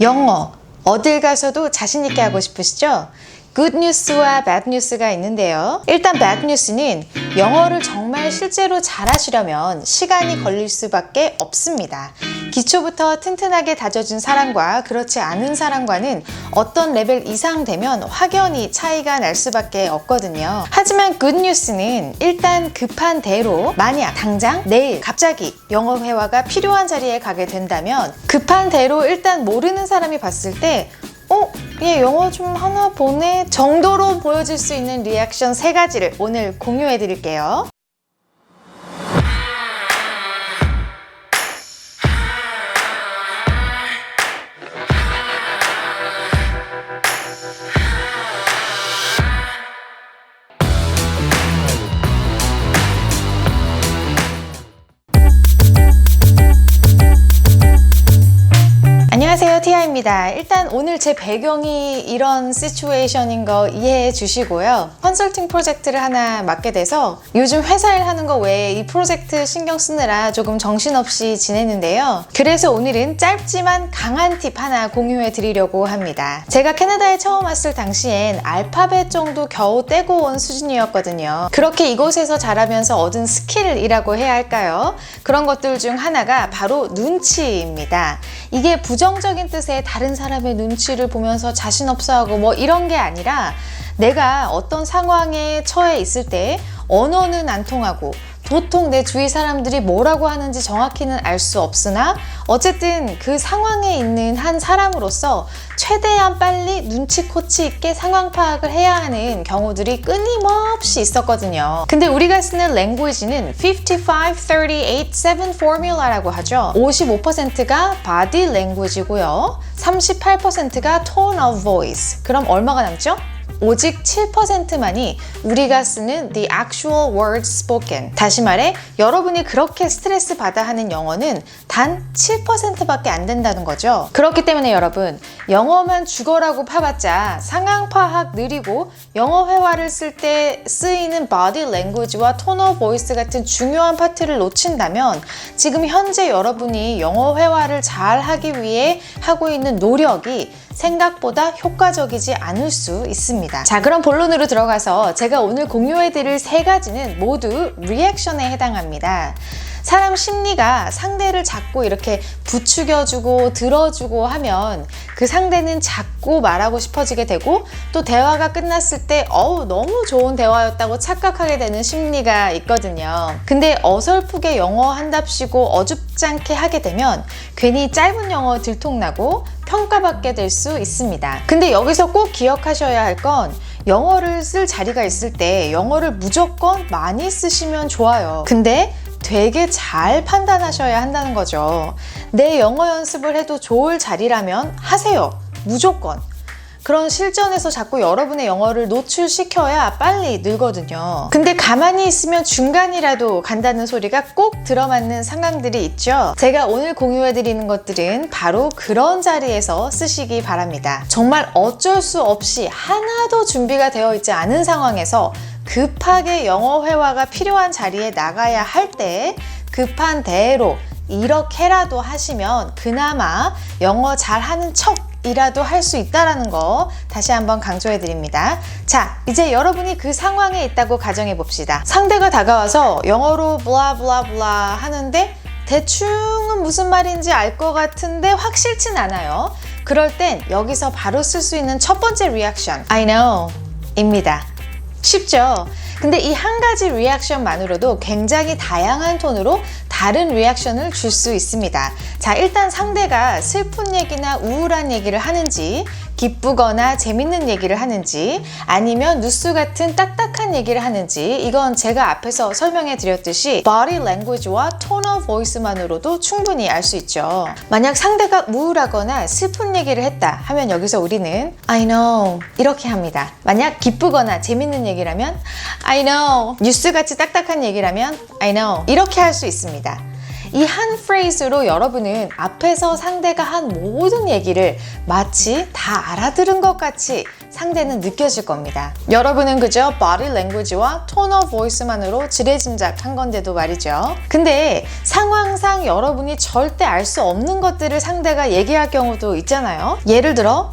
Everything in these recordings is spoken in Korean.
영어 어딜 가서도 자신 있게 하고 싶으시죠? News와 bad news가 있는데요. 일단 bad news는 영어를 정말 실제로 잘하시려면 시간이 걸릴 수밖에 없습니다. 기초부터 튼튼하게 다져준 사람과 그렇지 않은 사람과는 어떤 레벨 이상 되면 확연히 차이가 날 수밖에 없거든요. 하지만 news는 일단 급한 대로 만약 당장 내일 갑자기 영어 회화가 필요한 자리에 가게 된다면 급한 대로 일단 모르는 사람이 봤을 때 어? 얘 영어 좀 하나 보네? 정도로 보여줄 수 있는 리액션 세 가지를 오늘 공유해 드릴게요. 티아입니다. 일단 오늘 제 배경이 이런 시츄에이션인 거 이해해 주시고요. 컨설팅 프로젝트를 하나 맡게 돼서 요즘 회사 일 하는 거 외에 이 프로젝트 신경 쓰느라 조금 정신없이 지냈는데요. 그래서 오늘은 짧지만 강한 팁 하나 공유해 드리려고 합니다. 제가 캐나다에 처음 왔을 당시엔 알파벳 정도 겨우 떼고 온 수준이었거든요. 그렇게 이곳에서 자라면서 얻은 스킬이라고 해야 할까요? 그런 것들 중 하나가 바로 눈치입니다. 이게 부정적인 뜻의 다른 사람의 눈치를 보면서 자신 없어하고 뭐 이런 게 아니라 내가 어떤 상황에 처해 있을 때 언어는 안 통하고 도통 내 주위 사람들이 뭐라고 하는지 정확히는 알 수 없으나 어쨌든 그 상황에 있는 한 사람으로서 최대한 빨리 눈치 코치 있게 상황 파악을 해야 하는 경우들이 끊임없이 있었거든요. 근데 우리가 쓰는 랭귀지는 55, 38, 7 포뮬라라고 하죠. 55%가 body language고요. 38%가 tone of voice. 그럼 얼마가 남죠? 오직 7%만이 우리가 쓰는 the actual words spoken. 다시 말해, 여러분이 그렇게 스트레스 받아 하는 영어는 단 7%밖에 안 된다는 거죠. 그렇기 때문에 여러분, 영어만 죽어라고 파봤자 상황 파악 느리고 영어 회화를 쓸 때 쓰이는 body language와 tone of voice 같은 중요한 파트를 놓친다면 지금 현재 여러분이 영어 회화를 잘 하기 위해 하고 있는 노력이 생각보다 효과적이지 않을 수 있습니다. 자, 그럼 본론으로 들어가서 제가 오늘 공유해드릴 세 가지는 모두 리액션에 해당합니다. 사람 심리가 상대를 자꾸 이렇게 부추겨주고 들어주고 하면 그 상대는 자꾸 말하고 싶어지게 되고 또 대화가 끝났을 때 어우 너무 좋은 대화였다고 착각하게 되는 심리가 있거든요. 근데 어설프게 영어 한답시고 어줍잖게 하게 되면 괜히 짧은 영어 들통나고 평가받게 될 수 있습니다. 근데 여기서 꼭 기억하셔야 할 건 영어를 쓸 자리가 있을 때 영어를 무조건 많이 쓰시면 좋아요. 근데 되게 잘 판단하셔야 한다는 거죠. 내 영어 연습을 해도 좋을 자리라면 하세요. 무조건. 그런 실전에서 자꾸 여러분의 영어를 노출시켜야 빨리 늘거든요. 근데 가만히 있으면 중간이라도 간다는 소리가 꼭 들어맞는 상황들이 있죠. 제가 오늘 공유해드리는 것들은 바로 그런 자리에서 쓰시기 바랍니다. 정말 어쩔 수 없이 하나도 준비가 되어 있지 않은 상황에서 급하게 영어 회화가 필요한 자리에 나가야 할 때 급한 대로 이렇게라도 하시면 그나마 영어 잘하는 척 이라도 할 수 있다라는 거 다시 한번 강조해 드립니다. 자, 이제 여러분이 그 상황에 있다고 가정해 봅시다. 상대가 다가와서 영어로 블라 블라 블라 하는데 대충은 무슨 말인지 알 것 같은데 확실진 않아요. 그럴 땐 여기서 바로 쓸 수 있는 첫 번째 리액션 I know 입니다. 쉽죠? 근데 이 한 가지 리액션만으로도 굉장히 다양한 톤으로 다른 리액션을 줄 수 있습니다. 자, 일단 상대가 슬픈 얘기나 우울한 얘기를 하는지, 기쁘거나 재밌는 얘기를 하는지, 아니면 뉴스 같은 딱딱한 얘기를 하는지, 이건 제가 앞에서 설명해 드렸듯이 body language와 tone of voice만으로도 충분히 알 수 있죠. 만약 상대가 우울하거나 슬픈 얘기를 했다 하면 여기서 우리는 I know 이렇게 합니다. 만약 기쁘거나 재밌는 얘기라면 I know 뉴스 같이 딱딱한 얘기라면 I know 이렇게 할 수 있습니다. 이 한 프레이즈로 여러분은 앞에서 상대가 한 모든 얘기를 마치 다 알아들은 것 같이 상대는 느껴질 겁니다. 여러분은 그저 body language와 tone of voice만으로 지레짐작한 건데도 말이죠. 근데 상황상 여러분이 절대 알 수 없는 것들을 상대가 얘기할 경우도 있잖아요. 예를 들어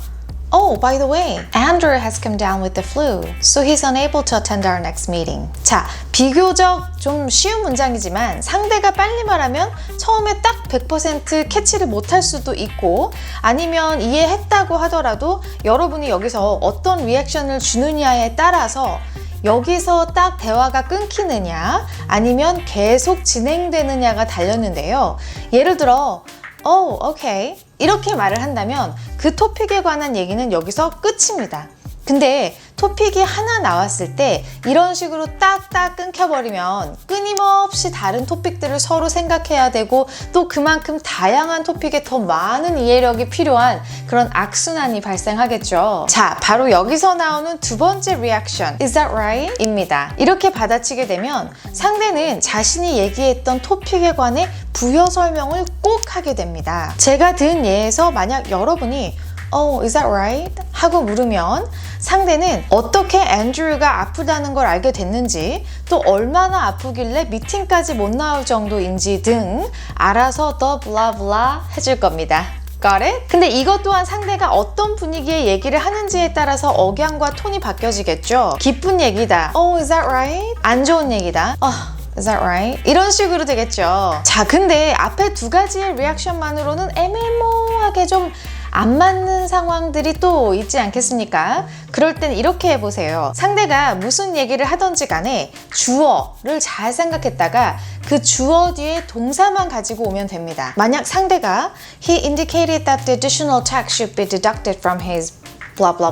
Oh, by the way, Andrew has come down with the flu, so he's unable to attend our next meeting. 자, 비교적 좀 쉬운 문장이지만 상대가 빨리 말하면 처음에 딱 100% 캐치를 못할 수도 있고 아니면 이해했다고 하더라도 여러분이 여기서 어떤 리액션을 주느냐에 따라서 여기서 딱 대화가 끊기느냐 아니면 계속 진행되느냐가 달렸는데요. 예를 들어, Oh, okay. 이렇게 말을 한다면 그 토픽에 관한 얘기는 여기서 끝입니다. 근데 토픽이 하나 나왔을 때 이런 식으로 딱딱 끊겨버리면 끊임없이 다른 토픽들을 서로 생각해야 되고 또 그만큼 다양한 토픽에 더 많은 이해력이 필요한 그런 악순환이 발생하겠죠. 자, 바로 여기서 나오는 두 번째 리액션, is that right? 입니다. 이렇게 받아치게 되면 상대는 자신이 얘기했던 토픽에 관해 부여 설명을 꼭 하게 됩니다. 제가 든 예에서 만약 여러분이 Oh, is that right? 하고 물으면 상대는 어떻게 앤드류가 아프다는 걸 알게 됐는지 또 얼마나 아프길래 미팅까지 못 나올 정도인지 등 알아서 더 블라블라 해줄 겁니다. Got it? 근데 이것 또한 상대가 어떤 분위기의 얘기를 하는지에 따라서 억양과 톤이 바뀌어지겠죠. 기쁜 얘기다. Oh, is that right? 안 좋은 얘기다. Oh, Is that right? 이런 식으로 되겠죠. 자, 근데 앞에 두 가지의 리액션만으로는 애매모호하게 좀 안 맞는 상황들이 또 있지 않겠습니까? 그럴 땐 이렇게 해보세요. 상대가 무슨 얘기를 하던지 간에 주어를 잘 생각했다가 그 주어 뒤에 동사만 가지고 오면 됩니다. 만약 상대가 He indicated that the additional tax should be deducted from his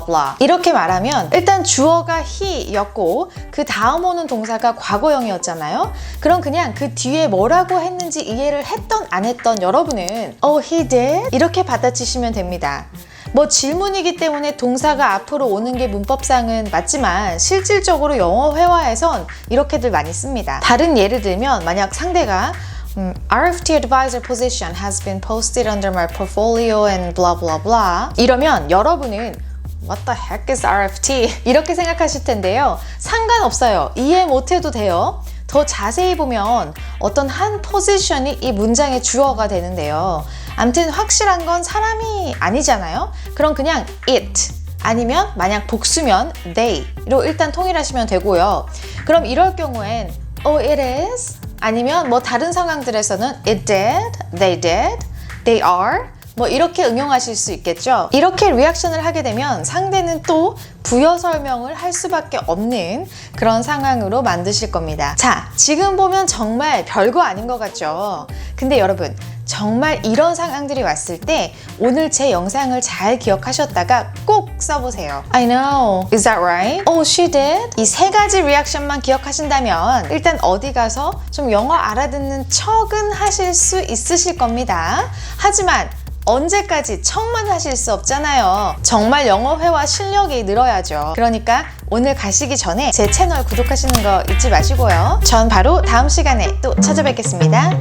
blah 이렇게 말하면 일단 주어가 he였고 그 다음 오는 동사가 과거형이었잖아요. 그럼 그냥 그 뒤에 뭐라고 했는지 이해를 했던 안 했던 여러분은 oh he did 이렇게 받아치시면 됩니다. 뭐 질문이기 때문에 동사가 앞으로 오는 게 문법상은 맞지만 실질적으로 영어 회화에선 이렇게들 많이 씁니다. 다른 예를 들면 만약 상대가 음, RFT advisor position has been posted under my portfolio and blah blah blah 이러면 여러분은 What the heck is RFT? 이렇게 생각하실 텐데요. 상관없어요. 이해 못해도 돼요. 더 자세히 보면 어떤 한 포지션이 이 문장의 주어가 되는데요. 암튼 확실한 건 사람이 아니잖아요. 그럼 그냥 it 아니면 만약 복수면 they로 일단 통일하시면 되고요. 그럼 이럴 경우엔 oh it is 아니면 뭐 다른 상황들에서는 it did, they did, they are 뭐 이렇게 응용하실 수 있겠죠. 이렇게 리액션을 하게 되면 상대는 또 부여 설명을 할 수밖에 없는 그런 상황으로 만드실 겁니다. 자, 지금 보면 정말 별거 아닌 것 같죠. 근데 여러분, 정말 이런 상황들이 왔을 때 오늘 제 영상을 잘 기억하셨다가 꼭 써보세요. I know. Is that right? Oh, she did. 이 세 가지 리액션만 기억하신다면 일단 어디 가서 좀 영어 알아듣는 척은 하실 수 있으실 겁니다. 하지만 언제까지 척만 하실 수 없잖아요. 정말 영어 회화 실력이 늘어야죠. 그러니까 오늘 가시기 전에 제 채널 구독하시는 거 잊지 마시고요. 전 바로 다음 시간에 또 찾아뵙겠습니다.